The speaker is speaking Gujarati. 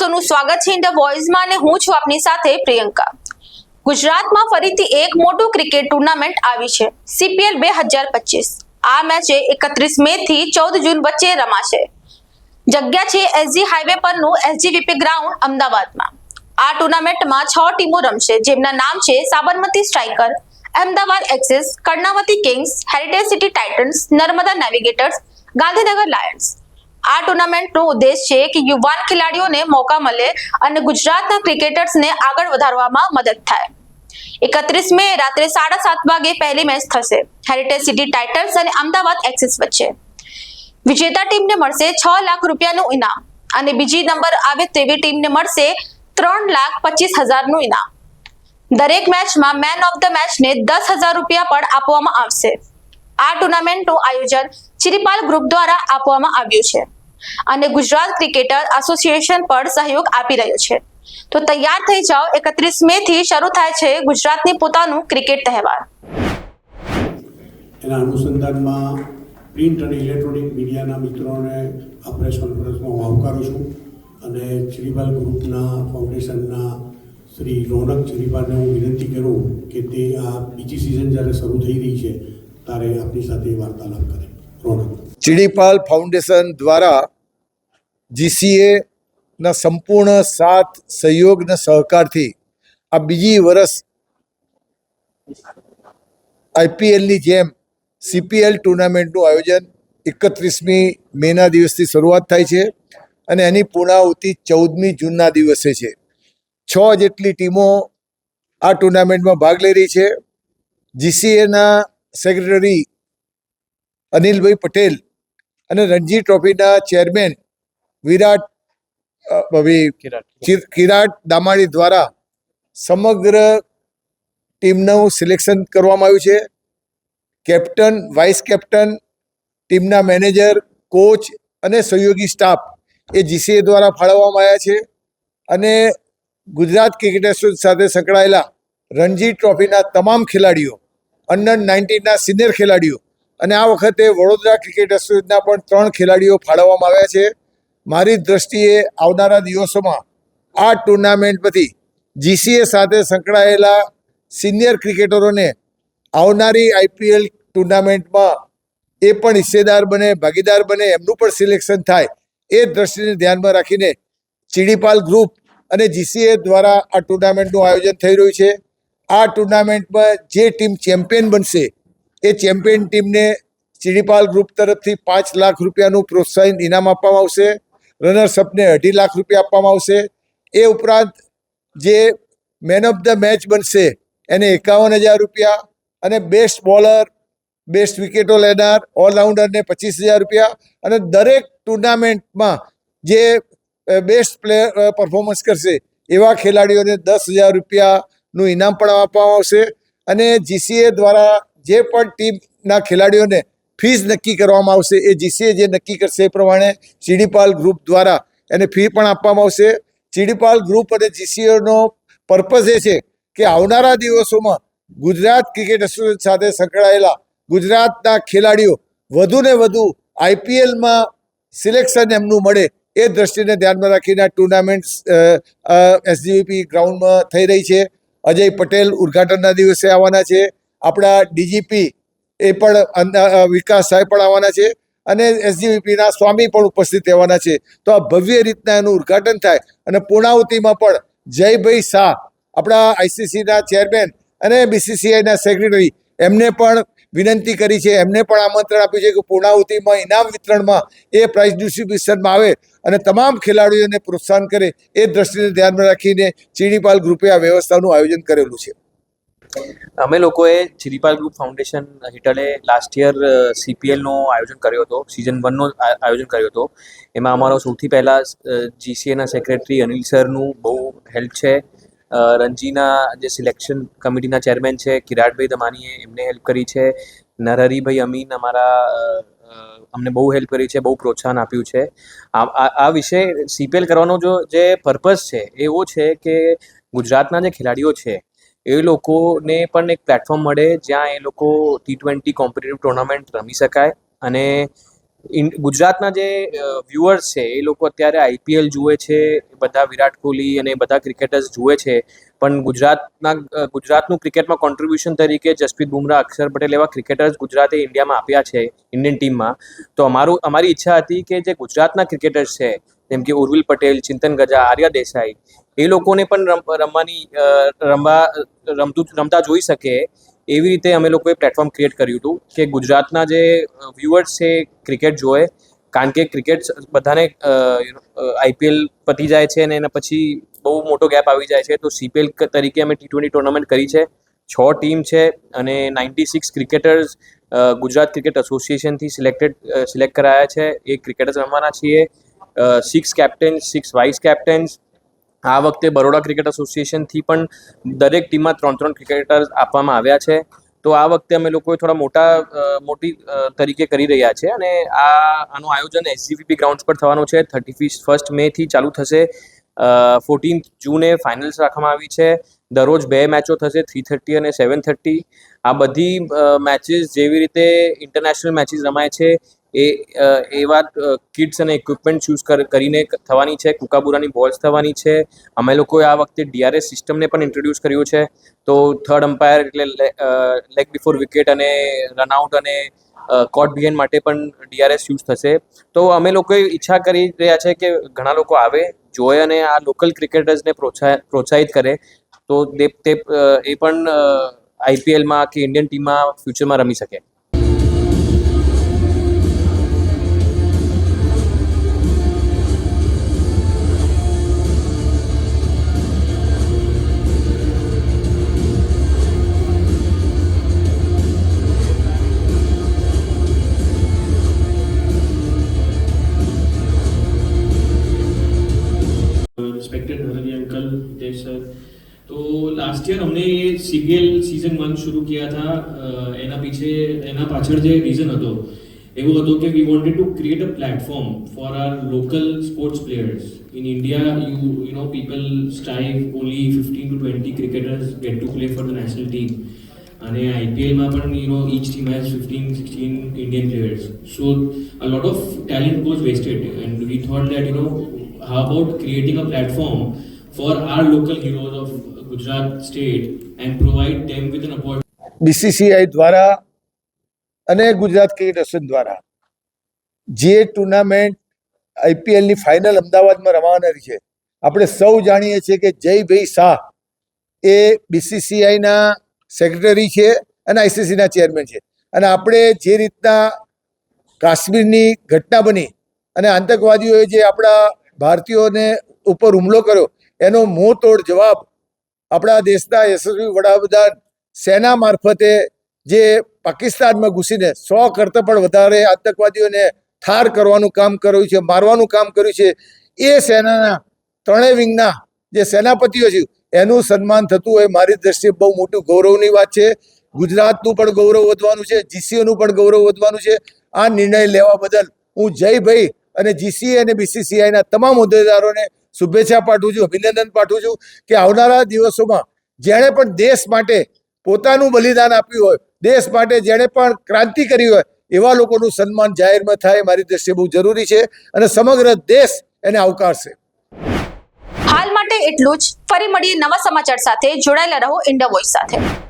સૌનું સ્વાગત છે ઇન્ડિયા વોઇસમાં અને હું છું આપની સાથે પ્રિયંકા. ગુજરાતમાં ફરીથી એક મોટું ક્રિકેટ ટુર્નામેન્ટ આવી છે સીપીએલ બે હજાર પચીસ. આ મેચે એકત્રીસ મે થી ચૌદ જૂન વચ્ચે રમાશે. જગ્યા છે એસજી હાઈવે પરનું એસજીવીપી ગ્રાઉન્ડ અમદાવાદમાં. આ ટુર્નામેન્ટમાં છ ટીમો રમશે, જેમના નામ છે Sabarmati Striker Ahmedabad Axis Karnavati Kings Heritage City Titans Narmada Navigators Gandhinagar Lions આ ટુર્નામેન્ટનો ઉદ્દેશ છે કે યુવાન ખેલાડીઓને મોકા મળે અને ગુજરાતના ક્રિકેટર્સને આગળ વધારવામાં મદદ થાય. એકત્રીસ મે રાત્રે સાડા સાત વાગે પહેલી મેચ થશે. હેરિટેજ સિટી ટાઇટન્સ અને અમદાવાદ એક્સિસ વચ્ચે. વિજેતા ટીમને મળશે છ લાખ રૂપિયાનું ઇનામ અને બીજી નંબર આવે તેવી ટીમને મળશે ત્રણ લાખ પચીસ હજારનું ઇનામ. દરેક મેચમાં મેન ઓફ ધ મેચને દસ હજાર રૂપિયા પણ આપવામાં આવશે. આ ટુર્નામેન્ટનું આયોજન ચિરીપાલ ગ્રુપ દ્વારા આપવામાં આવ્યું છે. અને ગુજરાત ક્રિકેટર એસોસિએશન પણ સહયોગ આપી રહ્યો છે. તો તૈયાર થઈ જાઓ, એકત્રીસ મે થી શરૂ થાય છે ગુજરાતની પોતાનું ક્રિકેટ તહેવાર. એના અનુસંધાનમાં પ્રિન્ટ અને ઇલેક્ટ્રોનિક મીડિયાના મિત્રોને આ પ્રેસ કોન્ફરન્સમાં હું આવકારું છું અને શ્રીપાલ ગ્રુપના ફાઉન્ડેશનના શ્રી રોનક શ્રીપાલને હું વિનંતી કરું કે તે આ બીજી સિઝન જ્યારે શરૂ થઈ રહી છે ત્યારે આપની સાથે વાર્તાલાપ કરે. ચીડીપાલ ફાઉન્ડેશન દ્વારા જીસીએના સંપૂર્ણ સાથ સહયોગ અને સહકારથી આ બીજી વર્ષ આઈપીએલની જેમ સીપીએલ ટુર્નામેન્ટનું આયોજન એકત્રીસમી મેના દિવસથી શરૂઆત થાય છે અને એની પૂર્ણાહુતિ ચૌદમી જૂનના દિવસે છે. છ જેટલી ટીમો આ ટુર્નામેન્ટમાં ભાગ લઈ રહી છે. જીસીએના સેક્રેટરી અનિલભાઈ પટેલ અને રણજી ટ્રોફીના ચેરમેન વિરાટ કિરાટ દામાણી દ્વારા સમગ્ર ટીમનું સિલેક્શન કરવામાં આવ્યું છે. કેપ્ટન વાઇસ કેપ્ટન ટીમના મેનેજર કોચ અને સહયોગી સ્ટાફ એ જીસીએ દ્વારા ફાળવવામાં આવ્યા છે અને ગુજરાત ક્રિકેટ એસોસિએશન સાથે સંકળાયેલા રણજી ટ્રોફીના તમામ ખેલાડીઓ અંડર નાઇન્ટીનના સિનિયર ખેલાડીઓ. અને આ વખતે વડોદરા ક્રિકેટ એસોસિએશનના પણ ત્રણ ખેલાડીઓ ફાળવવામાં આવ્યા છે. મારી દ્રષ્ટિએ આવનારા દિવસોમાં આ ટુર્નામેન્ટમાંથી જીસીએ સાથે સંકળાયેલા સિનિયર ક્રિકેટરોને આવનારી આઈપીએલ ટુર્નામેન્ટમાં એ પણ હિસ્સેદાર બને, ભાગીદાર બને, એમનું પણ સિલેક્શન થાય એ દ્રષ્ટિને ધ્યાનમાં રાખીને ચીડીપાલ ગ્રુપ અને જીસીએ દ્વારા આ ટુર્નામેન્ટનું આયોજન થઈ રહ્યું છે. આ ટુર્નામેન્ટમાં જે ટીમ ચેમ્પિયન બનશે, એ ચેમ્પિયન ટીમને ચીડીપાલ ગ્રુપ તરફથી પાંચ લાખ રૂપિયાનું પ્રોત્સાહન ઇનામ આપવામાં આવશે. રનર્સઅપને અઢી લાખ રૂપિયા આપવામાં આવશે. એ ઉપરાંત જે મેન ઓફ ધ મેચ બનશે, એને એકાવન હજાર રૂપિયા અને બેસ્ટ બોલર, બેસ્ટ વિકેટો લેનાર, ઓલરાઉન્ડરને પચીસ હજાર રૂપિયા અને દરેક ટુર્નામેન્ટમાં જે બેસ્ટ પ્લેયર પરફોર્મન્સ કરશે, એવા ખેલાડીઓને દસ હજાર રૂપિયાનું ઇનામ પણ આપવામાં આવશે. અને જીસીએ દ્વારા જે પણ ટીમના ખેલાડીઓને ફીસ નક્કી કરવામાં આવશે, એ જીસીએ જે નક્કી કરશે એ પ્રમાણે ચીડીપાલ ગ્રુપ દ્વારા એને ફી પણ આપવામાં આવશે. ચીડીપાલ ગ્રુપ અને જીસીએનો પર્પઝ એ છે કે આવનારા દિવસોમાં ગુજરાત ક્રિકેટ એસોસિએશન સાથે સંકળાયેલા ગુજરાતના ખેલાડીઓ વધુ ને વધુ આઈપીએલમાં સિલેક્શન એમનું મળે એ દ્રષ્ટિને ધ્યાનમાં રાખીને ટુર્નામેન્ટ એસજીવીપી ગ્રાઉન્ડમાં થઈ રહી છે. અજય પટેલ ઉદ્ઘાટનના દિવસે આવવાના છે. આપણા ડીજીપી એ પણ વિકાસ સાહેબ પણ આવવાના છે અને એસજીવીપીના સ્વામી પણ ઉપસ્થિત રહેવાના છે. તો આ ભવ્ય રીતના એનું ઉદઘાટન થાય અને પૂર્ણાહુતિમાં પણ જયભાઈ શાહ આપણા આઈસીસીના ચેરમેન અને બીસીસીઆઈના સેક્રેટરી એમને પણ વિનંતી કરી છે. એમને પણ આમંત્રણ આપ્યું છે કે પૂર્ણાહુતિમાં, ઇનામ વિતરણમાં એ પ્રાઇઝ ડિસ્ટ્રીબ્યુશનમાં આવે અને તમામ ખેલાડીઓને પ્રોત્સાહન કરે એ દ્રષ્ટિને ધ્યાનમાં રાખીને ચીડીપાલ ગ્રુપે આ વ્યવસ્થાનું આયોજન કરેલું છે. અમે લોકોએ ચિરીપાલ ગ્રુપ ફાઉન્ડેશન હેઠળે લાસ્ટ યર સીપીએલનો આયોજન કર્યો હતો. સિઝન વનનો આયોજન કર્યો હતો. એમાં અમારો સૌથી પહેલાં જીસીએના સેક્રેટરી અનિલ સરનું બહુ હેલ્પ છે. રણજીના જે સિલેક્શન કમિટીના ચેરમેન છે, કિરાટભાઈ દમાનીએ એમને હેલ્પ કરી છે. નરહરીભાઈ અમીન અમારા અમને બહુ હેલ્પ કરી છે, બહુ પ્રોત્સાહન આપ્યું છે. આ વિષય સીપીએલ કરવાનો જો, જે પર્પઝ છે એવો છે કે ગુજરાતના જે ખેલાડીઓ છે, એ લોકોને પણ એક પ્લેટફોર્મ મળે જ્યાં એ લોકો ટી ટ્વેન્ટી કોમ્પિટેટિવ ટુર્નામેન્ટ રમી શકાય અને ગુજરાતના જે વ્યુઅર્સ છે, એ લોકો અત્યારે આઈપીએલ જુએ છે, બધા વિરાટ કોહલી અને બધા ક્રિકેટર્સ જુએ છે, પણ ગુજરાતના ગુજરાતનું ક્રિકેટમાં કોન્ટ્રીબ્યુશન તરીકે જસપ્રીત બુમરાહ, અક્ષર પટેલ એવા ક્રિકેટર્સ ગુજરાતે ઇન્ડિયામાં આપ્યા છે ઇન્ડિયન ટીમમાં તો અમારું, અમારી ઈચ્છા હતી કે જે ગુજરાતના ક્રિકેટર્સ છે, જેમ કે ઉર્વિલ પટેલ, ચિંતન ગજા, આર્યા દેસાઈ, એ લોકોને પણ રમવાની રમવા, રમતું, રમતા જોઈ શકે. એવી રીતે અમે લોકોએ પ્લેટફોર્મ ક્રિએટ કર્યું હતું કે ગુજરાતના જે વ્યુઅર્સ છે ક્રિકેટ જોવે, કારણ કે ક્રિકેટ બધાને આઈપીએલ પતી જાય છે અને એના પછી બહુ મોટો ગેપ આવી જાય છે. તો સીપીએલ તરીકે અમે ટી ટ્વેન્ટી ટુર્નામેન્ટ કરી છે. છ ટીમ છે અને ninety six cricketers Gujarat cricket એસોસિએશનથી selected select કરાયા છે. એ ક્રિકેટર્સ રમવાના છીએ. Six captains six vice captains આ વખતે બરોડા ક્રિકેટ એસોસિએશનથી પણ દરેક ટીમમાં ત્રણ ત્રણ ક્રિકેટર્સ આપવામાં આવ્યા છે. તો આ વખતે અમે લોકોએ થોડા મોટા મોટી તરીકે કરી રહ્યા છે અને આ, આનું આયોજન એસજીવીપી ગ્રાઉન્ડ્સ પર થવાનું છે. થર્ટી ફર્સ્ટ મેથી ચાલુ થશે. ફોર્ટીન્થ જૂને ફાઇનલ્સ રાખવામાં આવી છે. દરરોજ બે મેચો થશે થ્રી થર્ટી અને સેવન થર્ટી આ બધી મેચીસ જેવી રીતે ઇન્ટરનેશનલ મેચીસ રમાય છે. એ એ એવા કિટ્સ અને ઇક્વિપમેન્ટ યુઝ કરીને થવાની છે, કુકાબુરાની બોલ્સ થવાની છે. અમે લોકોએ આ વખતે ડીઆરએસ સિસ્ટમને પણ ઇન્ટ્રોડ્યુસ કર્યું છે. તો થર્ડ અમ્પાયર એટલે લેગ બિફોર વિકેટ અને રનઆઉટ અને કોટ બિહેન માટે પણ ડીઆરએસ યુઝ થશે. તો અમે લોકોએ ઈચ્છા કરી રહ્યા છે કે ઘણા લોકો આવે જોએ અને આ લોકલ ક્રિકેટર્સને પ્રોત્સાહ, પ્રોત્સાહિત કરે. તે તે એ પણ આઈપીએલમાં કે ઇન્ડિયન ટીમમાં ફ્યુચરમાં રમી શકે. सर। तो लास्ट ईयर हमने ये सीबीएल सीजन वन शुरू किया એના પીછે એના પાછળ જે રીઝન હતો એવો હતો કે we wanted to create a platform for our local sports players in India you you know people strive only fifteen to twenty cricketers get to play for the national team અને આઈપીએલમાં પણ you know each team has fifteen sixteen Indian players so a lot of talent was wasted and we thought that you know how about creating a platform for our local heroes of Gujarat state and provide them with an opportunity. BCCI દ્વારા અને ગુજરાત ક્રિકેટ એસોસિએશન દ્વારા જે ટુર્નામેન્ટ આઈપીએલની ફાઇનલ અમદાવાદમાં રમાવાની છે. આપણે સૌ જાણીએ છીએ કે જયભાઈ શાહ એ બીસીસીઆઈના સેક્રેટરી છે અને આઈસીસીના ચેરમેન છે. અને આપણે જે રીતના કાશ્મીરની ઘટના બની અને આતંકવાદીઓએ જે આપણા ભારતીયોને ઉપર હુમલો કર્યો એનો મોં તોડ જવાબ આપણા દેશના યશસ્વી વડાપ્રધાન સેના મારફતે જે પાકિસ્તાનમાં ઘૂસીને સો કરતાં પણ વધારે આતંકવાદીઓને ઠાર કરવાનું કામ કર્યું છે, મારવાનું કામ કર્યું છે, એ સેનાના ત્રણેય વિંગના જે સેનાપતિઓ છે, એનું સન્માન થતું હોય, મારી દ્રષ્ટિએ બહુ મોટું ગૌરવની વાત છે. ગુજરાતનું પણ ગૌરવ વધવાનું છે જીસીઓનું પણ ગૌરવ વધવાનું છે. આ નિર્ણય લેવા બદલ હું જયભાઈ અને જીસીએ અને બીસીસીઆઈના તમામ હોદ્દેદારોને શુભેચ્છા પાઠવું છું, અભિનંદન પાઠવું છું કે આવનારા દિવસોમાં જેણે પણ દેશ માટે પોતાનું બલિદાન આપ્યું હોય, દેશ માટે જેણે પણ ક્રાંતિ કરી હોય, એવા લોકોનું સન્માન જાહેરમાં થાય, મારી દ્રષ્ટિએ બહુ જરૂરી છે અને સમગ્ર દેશ એને આવકારશે. હાલ માટે એટલું જ. ફરી મળીએ નવા સમાચાર સાથે. જોડાયેલા રહો ઇન્ડિયા વોઇસ સાથે.